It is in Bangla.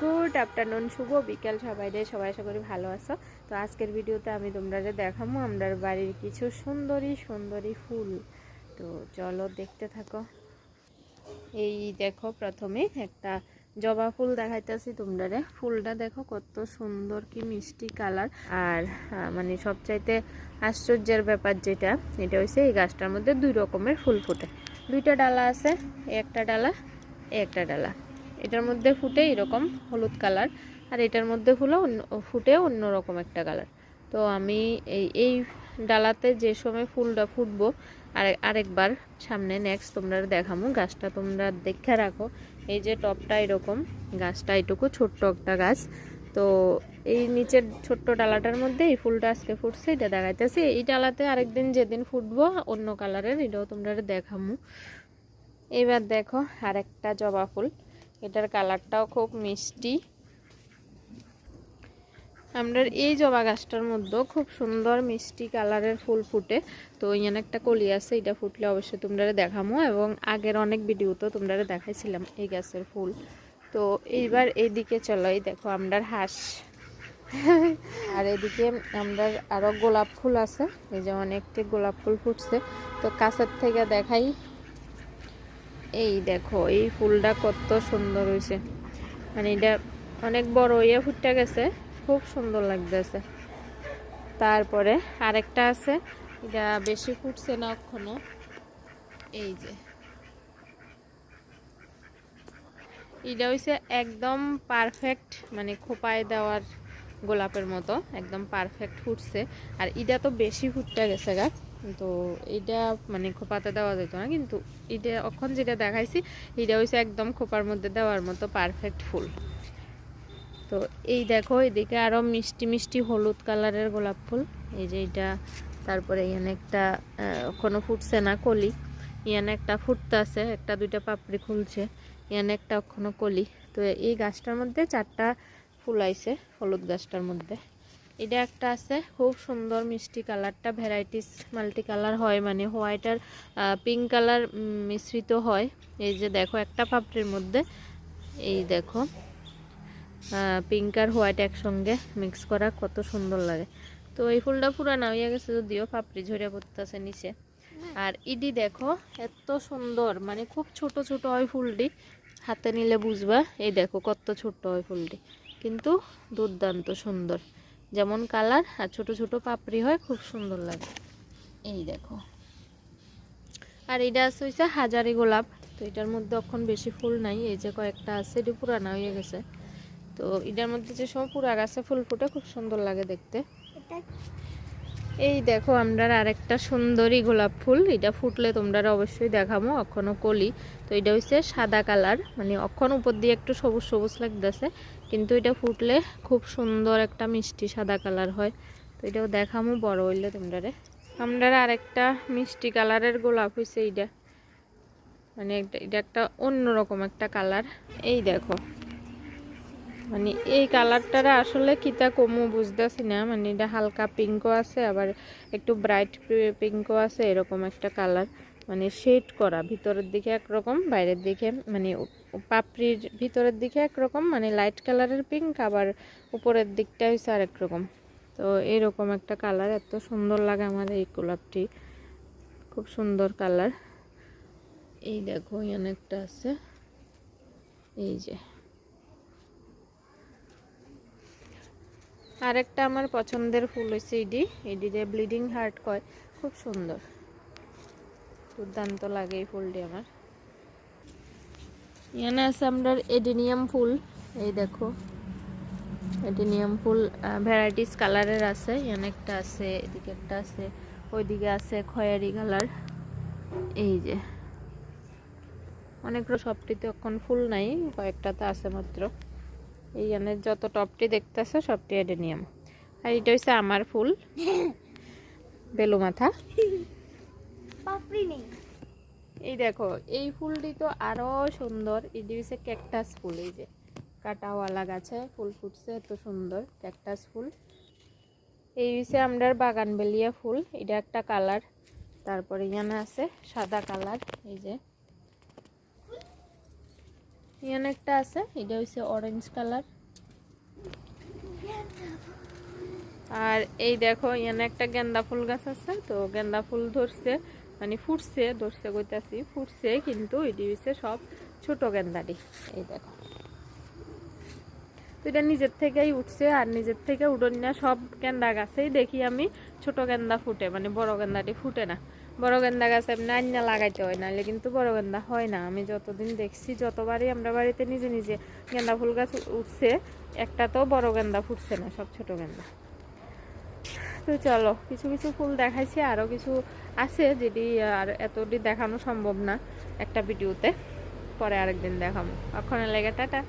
গুড আফটারনুন, শুভ বিকেল সবাই রে সবাই আশা করি ভালো আছো। তো আজকের ভিডিওতে আমি তোমরা যে দেখাবো আমরা বাড়ির কিছু সুন্দরী সুন্দরী ফুল। তো চলো দেখতে থাকো। এই দেখো প্রথমে একটা জবা ফুল দেখাইতেছি তোমরা রে ফুলটা দেখো কত সুন্দর, কি মিষ্টি কালার। আর মানে সবচাইতে আশ্চর্যের ব্যাপার যেটা, এটা হচ্ছে এই গাছটার মধ্যে দুই রকমের ফুল ফুটে। দুইটা ডালা আছে, একটা ডালা একটা ডালা। এটার মধ্যে ফুটে এরকম হলুদ কালার, আর এটার মধ্যে অন্য, ফুটে অন্যরকম একটা কালার। তো আমি এই এই ডালাতে যে সময় ফুলটা ফুটবো, আর আরেকবার সামনে নেক্সট তোমরা দেখামো গাছটা, তোমরা দেখে রাখো। এই যে টপটা এরকম, গাছটা এটুকু ছোট্ট একটা গাছ। তো এই নিচের ছোট্ট ডালাটার মধ্যে এই ফুলটা আজকে ফুটছে, এটা দেখাইতেছি। এই ডালাতে আরেকদিন যেদিন ফুটবো, অন্য কালারের, এটাও তোমরা দেখামু। এবার দেখো আরেকটা জবা ফুল। এটার কালারটাও খুব মিষ্টি। আমরা এই জবা গাছটার মধ্যেও খুব সুন্দর মিষ্টি কালারের ফুল ফুটে। তো এখানে একটা কলি আছে, এটা ফুটলে অবশ্যই তোমরা দেখামো এবং আগের অনেক ভিডিওতেও তোমরা দেখাইছিলাম এই গাছের ফুল। তো এইবার এইদিকে চলো, এই দেখো আমরার হাঁস। আর এদিকে আমরা আরও গোলাপ ফুল আছে, এই যে অনেকটি গোলাপ ফুল ফুটছে। তো কাছের থেকে দেখাই এই দেখো, এই ফুলটা কত সুন্দর হয়েছে। মানে এটা অনেক বড় ইয়ে ফুটটা গেছে, খুব সুন্দর লাগতেছে। তারপরে আরেকটা আছে, এটা বেশি ফুটছে না এখনও। এই যে। এটা হইছে একদম পারফেক্ট মানে খোপায় দেওয়ার গোলাপের মতো, একদম পারফেক্ট ফুটছে। আর এটা তো বেশি ফুটটা গেছে গা। তো এটা মানে খোপাতে দেওয়া যেত না, কিন্তু এটা এখন যেটা দেখাইছি এটা হইছে একদম খোপার মধ্যে দেওয়ার মতো পারফেক্ট ফুল। তো এই দেখো, এদিকে আরও মিষ্টি মিষ্টি হলুদ কালারের গোলাপ ফুল। এই যে এটা তারপরে এখানে একটা কোনো ফুটছে না কলি। এখানে একটা ফুটতে আছে, একটা দুইটা পাপড়ি খুলছে। এখানে একটা এখনও কলি। তো এই গাছটার মধ্যে চারটা ফুল আইছে, হলুদ গাছটার মধ্যে। এটা একটা আছে, খুব সুন্দর মিষ্টি কালারটা, ভ্যারাইটিস মাল্টি কালার হয় মানে হোয়াইট আর পিঙ্ক কালার মিশ্রিত হয়। এই যে দেখো, একটা পাপড়ির মধ্যে, এই দেখো পিঙ্ক আর হোয়াইট একসঙ্গে মিক্স করা কত সুন্দর লাগে। তো এই ফুলটা পুরানা হয়ে গেছে যদিও, পাপড়ি ঝরে পড়তেছে নিচে। আর ইডি দেখো, এত সুন্দর মানে খুব ছোট ছোট হয় ফুলটি, হাতে নিলে বুঝবা, এই দেখো কত ছোট্ট হয় ফুলটি। কিন্তু দুর্দান্ত সুন্দর। যেমন কালার আর ছোট ছোট পাপড়ি হয় খুব সুন্দর লাগে। এই দেখো। আর এটা আছে হয়েছে হাজারি গোলাপ। তো এটার মধ্যে অক্ষণ বেশি ফুল নাই এই যে কয়েকটা আছে এটি পুরানা হয়ে গেছে। তো এটার মধ্যে যে সময় পুরা গাছে ফুল ফুটে খুব সুন্দর লাগে দেখতে। এই দেখো, আমরা আরেকটা সুন্দরী গোলাপ ফুল। এটা ফুটলে তোমরা অবশ্যই দেখাবো এখনও কলি। তো এটা হচ্ছে সাদা কালার মানে অক্ষণ উপর দিয়ে একটু সবুজ সবুজ লাগতেছে। কিন্তু এটা ফুটলে খুব সুন্দর একটা মিষ্টি সাদা কালার হয়। তো এটাও দেখামো বড় হইলে তোমরা আমরা আরেকটা মিষ্টি কালারের গোলাপ হয়েছে এইটা। মানে এটা একটা অন্যরকম একটা কালার। এই দেখো। মানে এই কালারটারে আসলে কিতা কমু বুঝতেছি না। মানে এটা হালকা পিঙ্কও আছে, আবার একটু ব্রাইট পিঙ্কও আছে, এরকম একটা কালার। মানে শেড করা, ভিতরের দিকে একরকম, বাইরের দিকে মানে পাপড়ির ভিতরের দিকে একরকম মানে লাইট কালারের পিঙ্ক আবার উপরের দিকটা হচ্ছে আরেক রকম তো এরকম একটা কালার, এত সুন্দর লাগে আমার এই গোলাপটি। খুব সুন্দর কালার। এই দেখো অনেকটা আছে। এই যে। আরেকটা আমার পছন্দের ফুল হচ্ছে ইডি। ইডিতে ব্লিডিং হার্ট কয়। খুব সুন্দর। দুর্দান্ত লাগে এই ফুলটি আমার। এখানে আছে আপনার এডিনিয়াম ফুল। এই দেখো। এডিনিয়াম ফুল ভ্যারাইটিস কালারের আছে। এখানে একটা আছে, এদিকে একটা আছে, ওইদিকে আছে খয়েরি কালার। এই যে। অনেক সবটিতে এখন ফুল নাই, কয়েকটাতে আছে মাত্র। এইখানে যত টপটি দেখতেছে সবটি এডেনিয়াম আর এটা হচ্ছে আমার ফুল। বেলু মাথা। এই দেখো এই ফুলটি তো আরও সুন্দর। এটি হচ্ছে ক্যাকটাস ফুল এই যে। কাটাওয়ালা গাছে ফুল ফুটছে এত সুন্দর ক্যাকটাস ফুল। এই হচ্ছে আমরার বাগান বেলিয়া ফুল। এটা একটা কালার। তারপরে এখানে আছে সাদা কালার এই যে। ইয়ান একটা আছে, এটা হচ্ছে অরেঞ্জ কালার আর এই দেখো ইয়ান একটা গেন্দা ফুল গাছ আছে, তো গেন্দা ফুল ধরছে মানে ফুটছে, ধরছে কইতাছি, ফুটছে, কিন্তু এটি হচ্ছে সব ছোট গেন্দাটি এই দেখো। তো এটা নিজের থেকেই উঠছে, আর নিজের থেকে উঠোন না, সব গেন্দা গাছেই দেখি আমি ছোট গেন্দা ফুটে মানে বড় গেন্দাটি ফুটে না। বড় গেন্দা গাছ এমনি আন্না লাগাইতে হয়, নাহলে কিন্তু বড় গেন্দা হয় না। আমি যতদিন দেখছি, যতবারই আমরা বাড়িতে নিজে নিজে গেন্দা ফুল গাছ উঠছে, একটা তো বড় গেন্দা ফুটছে না, সব ছোট গেন্দা। তো চলো, কিছু কিছু ফুল দেখাইছি আরও কিছু আছে যেটি আর এতটি দেখানো সম্ভব না একটা ভিডিওতে। পরে আরেকদিন দেখাবো। এখন লেগে, টাটা।